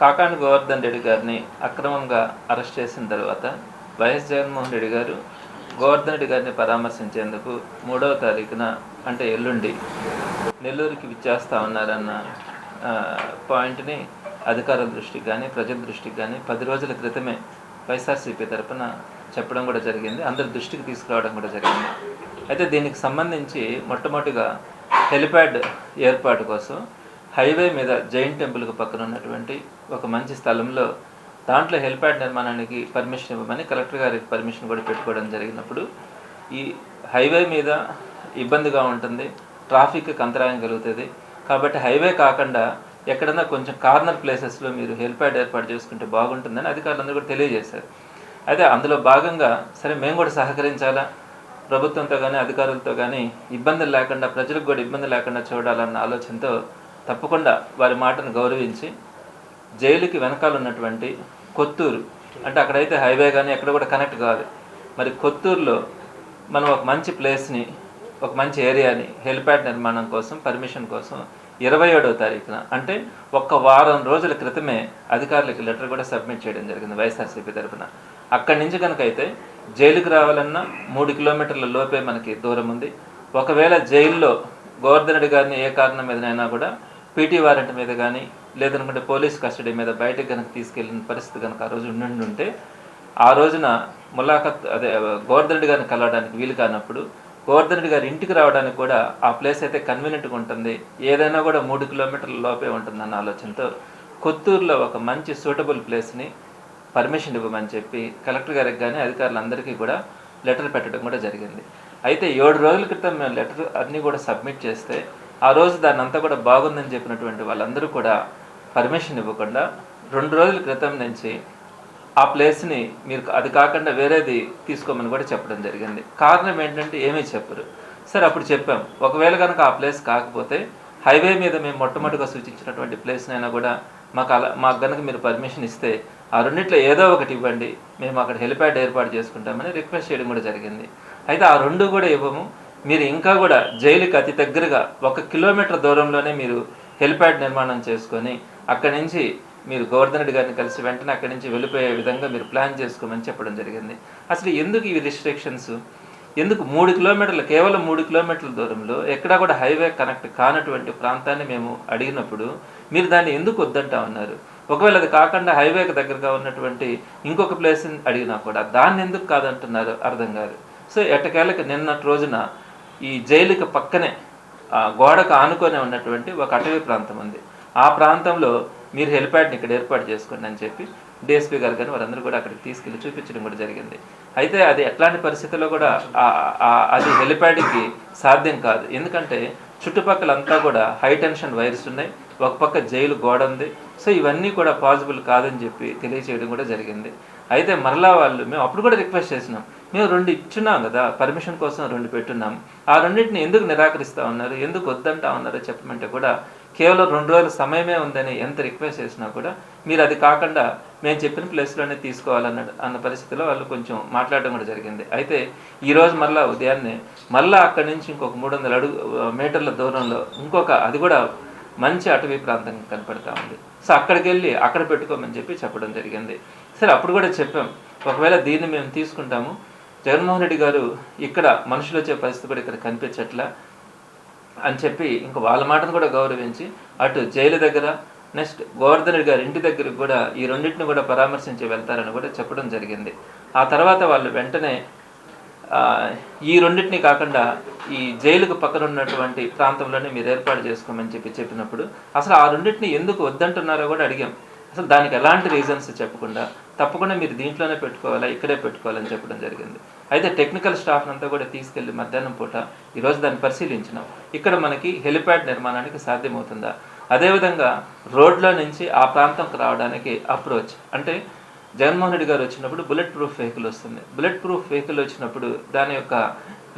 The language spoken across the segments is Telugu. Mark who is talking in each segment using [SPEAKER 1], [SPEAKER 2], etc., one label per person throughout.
[SPEAKER 1] కాకాని గోవర్ధన్ రెడ్డి గారిని అక్రమంగా అరెస్ట్ చేసిన తర్వాత వైఎస్ జగన్మోహన్ రెడ్డి గారు గోవర్ధన్ రెడ్డి గారిని పరామర్శించేందుకు మూడవ తారీఖున అంటే ఎల్లుండి నెల్లూరుకి విచ్చేస్తా ఉన్నారన్న పాయింట్ని అధికారుల దృష్టికి కానీ ప్రజల దృష్టికి కానీ పది రోజుల క్రితమే వైఎస్ఆర్సీపీ తరఫున చెప్పడం కూడా జరిగింది. అందరి దృష్టికి తీసుకురావడం కూడా జరిగింది. అయితే దీనికి సంబంధించి మొట్టమొదటిగా హెలిప్యాడ్ ఏర్పాటు కోసం హైవే మీద జైన్ టెంపుల్కి పక్కన ఉన్నటువంటి ఒక మంచి స్థలంలో దాంట్లో హెలిప్యాడ్ నిర్మాణానికి పర్మిషన్ ఇవ్వమని కలెక్టర్ గారికి పర్మిషన్ కూడా పెట్టుకోవడం జరిగినప్పుడు ఈ హైవే మీద ఇబ్బందిగా ఉంటుంది ట్రాఫిక్ అంతరాయం కలుగుతుంది. కాబట్టి హైవే కాకుండా ఎక్కడన్నా కొంచెం కార్నర్ ప్లేసెస్లో మీరు హెలిప్యాడ్ ఏర్పాటు చేసుకుంటే బాగుంటుందని అధికారులందరూ కూడా తెలియజేశారు. అయితే అందులో భాగంగా సరే మేము కూడా సహకరించాలా? ప్రభుత్వంతో కానీ అధికారులతో కానీ ఇబ్బందులు లేకుండా ప్రజలకు కూడా ఇబ్బంది లేకుండా చూడాలన్న ఆలోచనతో తప్పకుండా వారి మాటను గౌరవించి జైలుకి వెనకాల ఉన్నటువంటి కొత్తూరు అంటే అక్కడైతే హైవే కానీ ఎక్కడ కూడా కనెక్ట్ కాదు. మరి కొత్తూరులో మనం ఒక మంచి ప్లేస్ని ఒక మంచి ఏరియాని హెలిప్యాడ్ నిర్మాణం కోసం పర్మిషన్ కోసం ఇరవై ఏడవ తారీఖున అంటే ఒక్క వారం రోజుల క్రితమే అధికారులకు లెటర్ కూడా సబ్మిట్ చేయడం జరిగింది వైఎస్ఆర్సీపీ తరఫున. అక్కడి నుంచి కనుక అయితే జైలుకి రావాలన్నా మూడు కిలోమీటర్ల లోపే మనకి దూరం ఉంది. ఒకవేళ జైల్లో గోవర్ధన్ రెడ్డి గారిని ఏ కారణం మీదనైనా కూడా పీటీ వారెంట్ మీద కానీ లేదనుకుంటే పోలీస్ కస్టడీ మీద బయటకు కనుక తీసుకెళ్ళిన పరిస్థితి కనుక ఆ రోజు ఉండుంటే ఉంటే ఆ రోజున ములాఖత్ అదే గోవర్ధన్ రెడ్డి గారిని కలవడానికి వీలు కానప్పుడు గోవర్ధన్ రెడ్డి గారి ఇంటికి రావడానికి కూడా ఆ ప్లేస్ అయితే కన్వీనియంట్గా ఉంటుంది. ఏదైనా కూడా మూడు కిలోమీటర్ల లోపే ఉంటుందన్న ఆలోచనతో కొత్తూరులో ఒక మంచి సూటబుల్ ప్లేస్ని పర్మిషన్ ఇవ్వమని చెప్పి కలెక్టర్ గారికి కానీ అధికారులందరికీ కూడా లెటర్ పెట్టడం కూడా జరిగింది. అయితే ఏడు రోజుల క్రితం మేము లెటర్ అన్నీ కూడా సబ్మిట్ చేస్తే ఆ రోజు దాన్ని అంతా కూడా బాగుందని చెప్పినటువంటి వాళ్ళందరూ కూడా పర్మిషన్ ఇవ్వకుండా రెండు రోజుల క్రితం నుంచి ఆ ప్లేస్ని మీరు అది కాకుండా వేరేది తీసుకోమని కూడా చెప్పడం జరిగింది. కారణం ఏంటంటే ఏమీ చెప్పరు. సరే అప్పుడు చెప్పాం. ఒకవేళ కనుక ఆ ప్లేస్ కాకపోతే హైవే మీద మేము మొట్టమొదటిగా సూచించినటువంటి ప్లేస్నైనా కూడా మాకు అలా మాకు కనుక మీరు పర్మిషన్ ఇస్తే ఆ రెండిట్లో ఏదో ఒకటి ఇవ్వండి. మేము అక్కడ హెలిప్యాడ్ ఏర్పాటు చేసుకుంటామని రిక్వెస్ట్ చేయడం కూడా జరిగింది. అయితే ఆ రెండు కూడా ఇవ్వము. మీరు ఇంకా కూడా జైలుకి అతి దగ్గరగా ఒక కిలోమీటర్ దూరంలోనే మీరు హెలిప్యాడ్ నిర్మాణం చేసుకొని అక్కడి నుంచి మీరు గోవర్ధన్ రెడ్డి గారిని కలిసి వెంటనే అక్కడి నుంచి వెళ్ళిపోయే విధంగా మీరు ప్లాన్ చేసుకోమని చెప్పడం జరిగింది. అసలు ఎందుకు ఈ రిస్ట్రిక్షన్స్ ఎందుకు మూడు కిలోమీటర్లు కేవలం మూడు కిలోమీటర్ల దూరంలో ఎక్కడా కూడా హైవే కనెక్ట్ కానటువంటి ప్రాంతాన్ని మేము అడిగినప్పుడు మీరు దాన్ని ఎందుకు వద్దంటా ఉన్నారు? ఒకవేళ అది కాకుండా హైవేకి దగ్గరగా ఉన్నటువంటి ఇంకొక ప్లేస్ అడిగినా కూడా దాన్ని ఎందుకు కాదంటున్నారు అర్థం కాదు. సో ఎట్టకేళ్ళకి నిన్నటి రోజున ఈ జైలుకి పక్కనే ఆ గోడకు ఆనుకొని ఉన్నటువంటి ఒక అటవీ ప్రాంతం ఉంది. ఆ ప్రాంతంలో మీరు హెలిప్యాడ్ని ఇక్కడ ఏర్పాటు చేసుకోండి అని చెప్పి డిఎస్పీ గారు కానీ వారందరూ కూడా అక్కడికి తీసుకెళ్ళి చూపించడం కూడా జరిగింది. అయితే అది ఎట్లాంటి పరిస్థితుల్లో కూడా అది హెలిప్యాడ్కి సాధ్యం కాదు. ఎందుకంటే చుట్టుపక్కల అంతా కూడా హై టెన్షన్ వైర్స్ ఉన్నాయి. ఒక పక్క జైలు గోడ ఉంది. సో ఇవన్నీ కూడా పాసిబుల్ కాదని చెప్పి తెలియచేయడం కూడా జరిగింది. అయితే మరలా వాళ్ళు మేము అప్పుడు కూడా రిక్వెస్ట్ చేసినాం. మేము రెండు ఇచ్చున్నాం కదా పర్మిషన్ కోసం రెండు పెట్టున్నాం. ఆ రెండింటిని ఎందుకు నిరాకరిస్తా ఉన్నారు ఎందుకు వద్దంటా ఉన్నారో చెప్పమంటే కూడా కేవలం రెండు రోజుల సమయమే ఉందని ఎంత రిక్వెస్ట్ చేసినా కూడా మీరు అది కాకుండా మేము చెప్పిన ప్లేస్లోనే తీసుకోవాలన్న అన్న పరిస్థితిలో వాళ్ళు కొంచెం మాట్లాడడం కూడా జరిగింది. అయితే ఈరోజు మళ్ళీ ఉదయాన్నే మళ్ళీ అక్కడి నుంచి ఇంకొక మూడు వందల అడుగు మీటర్ల దూరంలో ఇంకొక అది కూడా మంచి అటవీ ప్రాంతం కనపడతా ఉంది. సో అక్కడికి వెళ్ళి అక్కడ పెట్టుకోమని చెప్పి చెప్పడం జరిగింది. సరే అప్పుడు కూడా చెప్పాం. ఒకవేళ దీన్ని మేము తీసుకుంటాము జగన్మోహన్ రెడ్డి గారు ఇక్కడ మనుషులు వచ్చే పరిస్థితి కూడా ఇక్కడ కనిపించట్లా అని చెప్పి ఇంకా వాళ్ళ మాటను కూడా గౌరవించి అటు జైలు దగ్గర నెక్స్ట్ గోవర్ధన్ రెడ్డి గారి ఇంటి దగ్గరికి కూడా ఈ రెండింటిని కూడా పరామర్శించి వెళ్తారని కూడా చెప్పడం జరిగింది. ఆ తర్వాత వాళ్ళు వెంటనే ఈ రెండింటిని కాకుండా ఈ జైలుకు పక్కన ఉన్నటువంటి ప్రాంతంలోనే మీరు ఏర్పాటు చేసుకోమని చెప్పి చెప్పినప్పుడు అసలు ఆ రెండింటిని ఎందుకు వద్దంటున్నారో కూడా అడిగాం. అసలు దానికి ఎలాంటి రీజన్స్ చెప్పకుండా తప్పకుండా మీరు దీంట్లోనే పెట్టుకోవాలా ఇక్కడే పెట్టుకోవాలని చెప్పడం జరిగింది. అయితే టెక్నికల్ స్టాఫ్ అంతా కూడా తీసుకెళ్ళి మధ్యాహ్నం పూట ఈరోజు దాన్ని పరిశీలించినాం. ఇక్కడ మనకి హెలిప్యాడ్ నిర్మాణానికి సాధ్యమవుతుందా? అదేవిధంగా రోడ్లో నుంచి ఆ ప్రాంతంకి రావడానికి అప్రోచ్ అంటే జగన్మోహన్ రెడ్డి గారు వచ్చినప్పుడు బుల్లెట్ ప్రూఫ్ వెహికల్ వస్తుంది. బుల్లెట్ ప్రూఫ్ వెహికల్ వచ్చినప్పుడు దాని యొక్క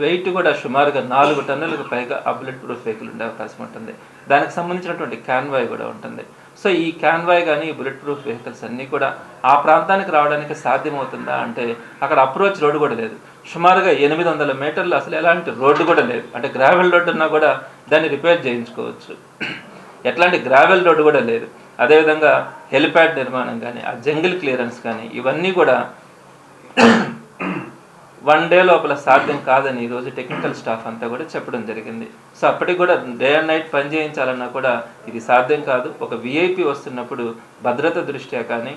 [SPEAKER 1] వెయిట్ కూడా సుమారుగా నాలుగు టన్నులకు పైగా ఆ బుల్లెట్ ప్రూఫ్ వెహికల్ ఉండే అవకాశం ఉంటుంది. దానికి సంబంధించినటువంటి క్యాన్వాయ్ కూడా ఉంటుంది. సో ఈ క్యాన్వాయ్ కానీ ఈ బుల్లెట్ ప్రూఫ్ వెహికల్స్ అన్నీ కూడా ఆ ప్రాంతానికి రావడానికి సాధ్యమవుతుందా అంటే అక్కడ అప్రోచ్ రోడ్డు కూడా లేదు. సుమారుగా ఎనిమిది వందల మీటర్లు అసలు ఎలాంటి రోడ్డు కూడా లేదు. అంటే గ్రావెల్ రోడ్డు ఉన్నా కూడా దాన్ని రిపేర్ చేయించుకోవచ్చు. ఎట్లాంటి గ్రావెల్ రోడ్డు కూడా లేదు. అదేవిధంగా హెలిప్యాడ్ నిర్మాణం కానీ ఆ జంగిల్ క్లియరెన్స్ కానీ ఇవన్నీ కూడా వన్ డే లోపల సాధ్యం కాదని ఈరోజు టెక్నికల్ స్టాఫ్ అంతా కూడా చెప్పడం జరిగింది. సో అప్పటికి కూడా డే అండ్ నైట్ పని చేయించాలన్నా కూడా ఇది సాధ్యం కాదు. ఒక విఐపి వస్తున్నప్పుడు భద్రత దృష్ట్యా కానీ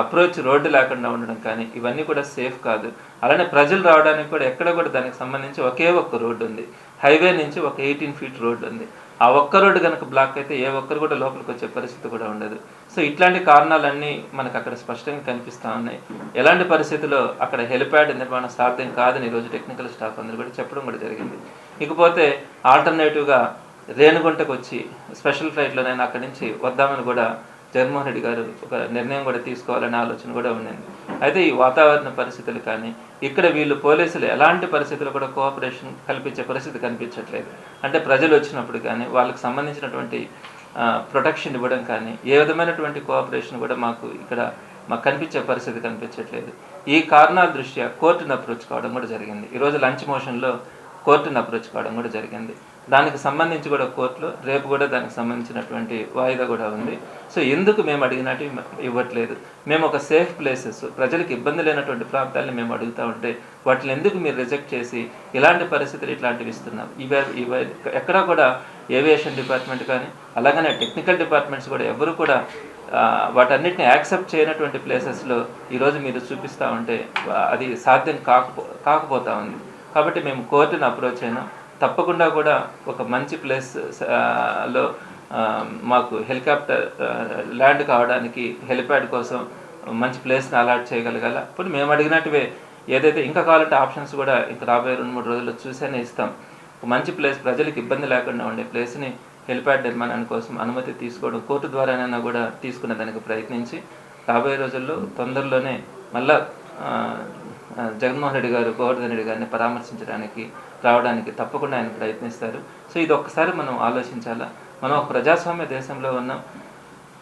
[SPEAKER 1] అప్రోచ్ రోడ్డు లేకుండా ఉండడం కానీ ఇవన్నీ కూడా సేఫ్ కాదు. అలానే ప్రజలు రావడానికి కూడా ఎక్కడ కూడా దానికి సంబంధించి ఒకే ఒక్క రోడ్డు ఉంది. హైవే నుంచి ఒక ఎయిటీన్ ఫీట్ రోడ్డు ఉంది. ఆ ఒక్క రోడ్డు కనుక బ్లాక్ అయితే ఏ ఒక్కరు కూడా లోపలికి వచ్చే పరిస్థితి కూడా ఉండదు. సో ఇట్లాంటి కారణాలన్నీ మనకు అక్కడ స్పష్టంగా కనిపిస్తూ ఉన్నాయి. ఎలాంటి పరిస్థితుల్లో అక్కడ హెలిప్యాడ్ నిర్మాణం సాధ్యం కాదని ఈరోజు టెక్నికల్ స్టాఫ్ అందరూ కూడా చెప్పడం కూడా జరిగింది. ఇకపోతే ఆల్టర్నేటివ్గా రేణుగుంటకు వచ్చి స్పెషల్ ఫ్లైట్లోనైనా అక్కడి నుంచి వద్దామని కూడా జగన్మోహన్ రెడ్డి గారు ఒక నిర్ణయం కూడా తీసుకోవాలనే ఆలోచన కూడా ఉండింది. అయితే ఈ వాతావరణ పరిస్థితులు కానీ ఇక్కడ వీళ్ళు పోలీసులు ఎలాంటి పరిస్థితులు కూడా కోఆపరేషన్ కల్పించే పరిస్థితి కనిపించట్లేదు. అంటే ప్రజలు వచ్చినప్పుడు కానీ వాళ్ళకి సంబంధించినటువంటి ప్రొటెక్షన్ ఇవ్వడం కానీ ఏ విధమైనటువంటి కోఆపరేషన్ కూడా మాకు ఇక్కడ మాకు కనిపించే పరిస్థితి కనిపించట్లేదు. ఈ కారణాల దృష్ట్యా కోర్టును అప్రోచ్ కావడం కూడా జరిగింది. ఈరోజు లంచ్ మోషన్లో కోర్టును అప్రోచ్ కావడం కూడా జరిగింది. దానికి సంబంధించి కూడా కోర్టులో రేపు కూడా దానికి సంబంధించినటువంటి వాయిదా కూడా ఉంది. సో ఎందుకు మేము అడిగినట్టు ఇవ్వట్లేదు? మేము ఒక సేఫ్ ప్లేసెస్ ప్రజలకు ఇబ్బంది లేనటువంటి ప్రాంతాలను మేము అడుగుతూ ఉంటే వాటిని ఎందుకు మీరు రిజెక్ట్ చేసి ఇలాంటి పరిస్థితులు ఇట్లాంటివి ఇస్తున్నాం ఇవి ఇవి ఎక్కడా కూడా ఏవియేషన్ డిపార్ట్మెంట్ కానీ అలాగనే టెక్నికల్ డిపార్ట్మెంట్స్ కూడా ఎవరు కూడా వాటన్నిటిని యాక్సెప్ట్ చేయనటువంటి ప్లేసెస్లో ఈరోజు మీరు చూపిస్తూ ఉంటే అది సాధ్యం కాకపో కాకపోతూ ఉంది. కాబట్టి మేము కోర్టును అప్రోచ్ అయినాం. తప్పకుండా కూడా ఒక మంచి ప్లేస్లో మాకు హెలికాప్టర్ ల్యాండ్ కావడానికి హెలిప్యాడ్ కోసం మంచి ప్లేస్ని అలాట్ చేయగలగాల. ఇప్పుడు మేము అడిగినట్టువే ఏదైతే ఇంకా కావాలంటే ఆప్షన్స్ కూడా ఇంకా రాబోయే రెండు మూడు రోజుల్లో చూసేనే ఇస్తాం. ఒక మంచి ప్లేస్ ప్రజలకు ఇబ్బంది లేకుండా ఉండే ప్లేస్ని హెలిప్యాడ్ నిర్మాణాని కోసం అనుమతి తీసుకోవడం కోర్టు ద్వారానైనా కూడా తీసుకునే దానికి ప్రయత్నించి రాబోయే రోజుల్లో తొందరలోనే మళ్ళా జగన్మోహన్ రెడ్డి గారు గోవర్ధన్ రెడ్డి గారిని పరామర్శించడానికి రావడానికి తప్పకుండా ఆయన ప్రయత్నిస్తారు. సో ఇది ఒక్కసారి మనం ఆలోచించాలా? మనం ఒక ప్రజాస్వామ్య దేశంలో ఉన్నాం.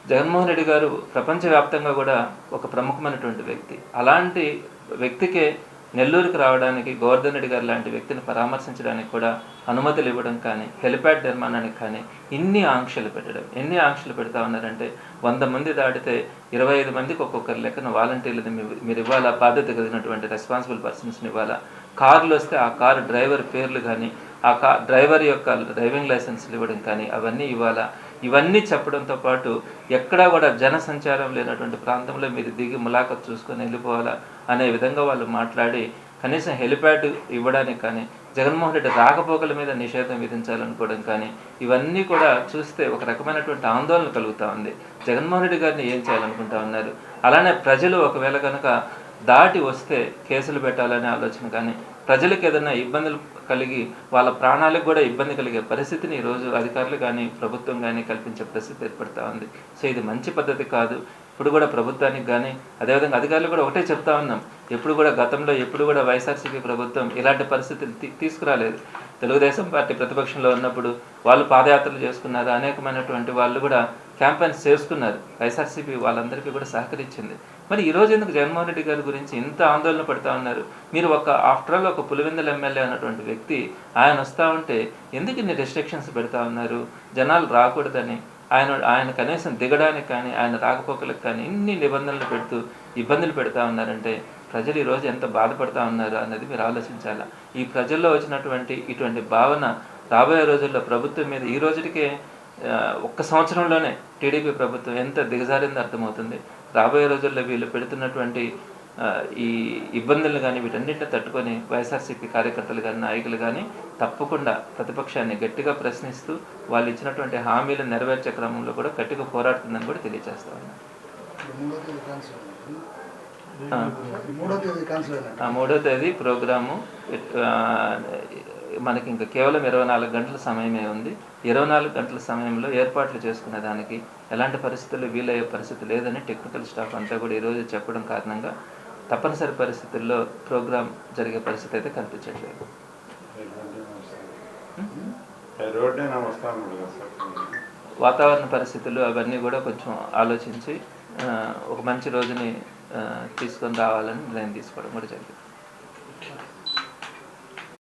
[SPEAKER 1] జగన్మోహన్ రెడ్డి గారు ప్రపంచవ్యాప్తంగా కూడా ఒక ప్రముఖమైనటువంటి వ్యక్తి. అలాంటి వ్యక్తికే నెల్లూరుకు రావడానికి గోవర్ధన్ రెడ్డి గారు లాంటి వ్యక్తిని పరామర్శించడానికి కూడా అనుమతులు ఇవ్వడం కానీ హెలిప్యాడ్ నిర్మాణానికి కానీ ఇన్ని ఆంక్షలు పెట్టడం ఎన్ని ఆంక్షలు పెడతా ఉన్నారంటే వంద మంది దాటితే ఇరవై ఐదు మందికి ఒక్కొక్కరి లెక్కన వాలంటీర్లు మీరు ఇవ్వాలా? బాధ్యత కలిగినటువంటి రెస్పాన్సిబుల్ పర్సన్స్ని ఇవ్వాలా? కార్లు వస్తే ఆ కారు డ్రైవర్ పేర్లు కానీ ఆ కా డ్రైవర్ యొక్క డ్రైవింగ్ లైసెన్స్లు ఇవ్వడం కానీ అవన్నీ ఇవ్వాలా? ఇవన్నీ చెప్పడంతో పాటు ఎక్కడా కూడా జన సంచారం లేనటువంటి ప్రాంతంలో మీరు దిగి ములాఖత్ చూసుకొని వెళ్ళిపోవాలా? అనే విధంగా వాళ్ళు మాట్లాడి కనీసం హెలిప్యాడ్ ఇవ్వడానికి కానీ జగన్మోహన్ రెడ్డి రాకపోకల మీద నిషేధం విధించాలనుకోవడం కానీ ఇవన్నీ కూడా చూస్తే ఒక రకమైనటువంటి ఆందోళన కలుగుతూ ఉంది. జగన్మోహన్ రెడ్డి గారిని ఏం చేయాలనుకుంటా ఉన్నారు? అలానే ప్రజలు ఒకవేళ కనుక దాటి వస్తే కేసులు పెట్టాలనే ఆలోచన కానీ ప్రజలకు ఏదైనా ఇబ్బందులు కలిగి వాళ్ళ ప్రాణాలకు కూడా ఇబ్బంది కలిగే పరిస్థితిని ఈరోజు అధికారులు కానీ ప్రభుత్వం కానీ కల్పించే పరిస్థితి ఏర్పడుతూ ఉంది. సో ఇది మంచి పద్ధతి కాదు. ఇప్పుడు కూడా ప్రభుత్వానికి కానీ అదేవిధంగా అధికారులు కూడా ఒకటే చెప్తా ఉన్నాం. ఎప్పుడు కూడా గతంలో ఎప్పుడు కూడా వైఎస్ఆర్సీపీ ప్రభుత్వం ఇలాంటి పరిస్థితులు తీసుకురాలేదు. తెలుగుదేశం పార్టీ ప్రతిపక్షంలో ఉన్నప్పుడు వాళ్ళు పాదయాత్రలు చేసుకున్నారు. అనేకమైనటువంటి వాళ్ళు కూడా క్యాంపెయిన్స్ చేసుకున్నారు. వైఎస్ఆర్సీపీ వాళ్ళందరికీ కూడా సహకరించింది. మరి ఈ రోజు ఎందుకు జగన్మోహన్ రెడ్డి గారి గురించి ఇంత ఆందోళన పడుతూ ఉన్నారు? మీరు ఒక ఆఫ్టర్ ఆల్ ఒక పులివెందుల ఎమ్మెల్యే అన్నటువంటి వ్యక్తి ఆయన వస్తూ ఉంటే ఎందుకు ఇన్ని రెస్ట్రిక్షన్స్ పెడతా ఉన్నారు? జనాలు రాకూడదని ఆయన ఆయన కనీసం దిగడానికి కానీ ఆయన రాకపోకలకు కానీ ఇన్ని నిబంధనలు పెడుతూ ఇబ్బందులు పెడతా ఉన్నారంటే ప్రజలు ఈరోజు ఎంత బాధపడతా ఉన్నారు అన్నది మీరు ఆలోచించాలి? ఈ ప్రజల్లో వచ్చినటువంటి ఇటువంటి భావన రాబోయే రోజుల్లో ప్రభుత్వం మీద ఈ రోజుటికే ఒక్క సంవత్సరంలోనే టీడీపీ ప్రభుత్వం ఎంత దిగజారిందో అర్థమవుతుంది. రాబోయే రోజుల్లో వీళ్ళు పెడుతున్నటువంటి ఈ ఇబ్బందులు కానీ వీటన్నిటిని తట్టుకొని వైఎస్ఆర్సీపీ కార్యకర్తలు కానీ నాయకులు కానీ తప్పకుండా ప్రతిపక్షాన్ని గట్టిగా ప్రశ్నిస్తూ వాళ్ళు ఇచ్చినటువంటి హామీలు నెరవేర్చే క్రమంలో కూడా గట్టిగా పోరాడుతుందని కూడా తెలియజేస్తా ఉన్నాను
[SPEAKER 2] మూడో తేదీ
[SPEAKER 1] ప్రోగ్రాము. మనకి ఇంకా కేవలం ఇరవై నాలుగు గంటల సమయమే ఉంది. ఇరవై నాలుగు గంటల సమయంలో ఏర్పాట్లు చేసుకునే దానికి ఎలాంటి పరిస్థితులు వీలయ్యే పరిస్థితి లేదని టెక్నికల్ స్టాఫ్ అంతా కూడా ఈరోజు చెప్పడం కారణంగా తప్పనిసరి పరిస్థితుల్లో ప్రోగ్రాం జరిగే పరిస్థితి అయితే కనిపించట్లేదు. వాతావరణ పరిస్థితులు అవన్నీ కూడా కొంచెం ఆలోచించి ఒక మంచి రోజుని తీసుకొని రావాలని నిర్ణయం తీసుకోవడం కూడా జరిగింది.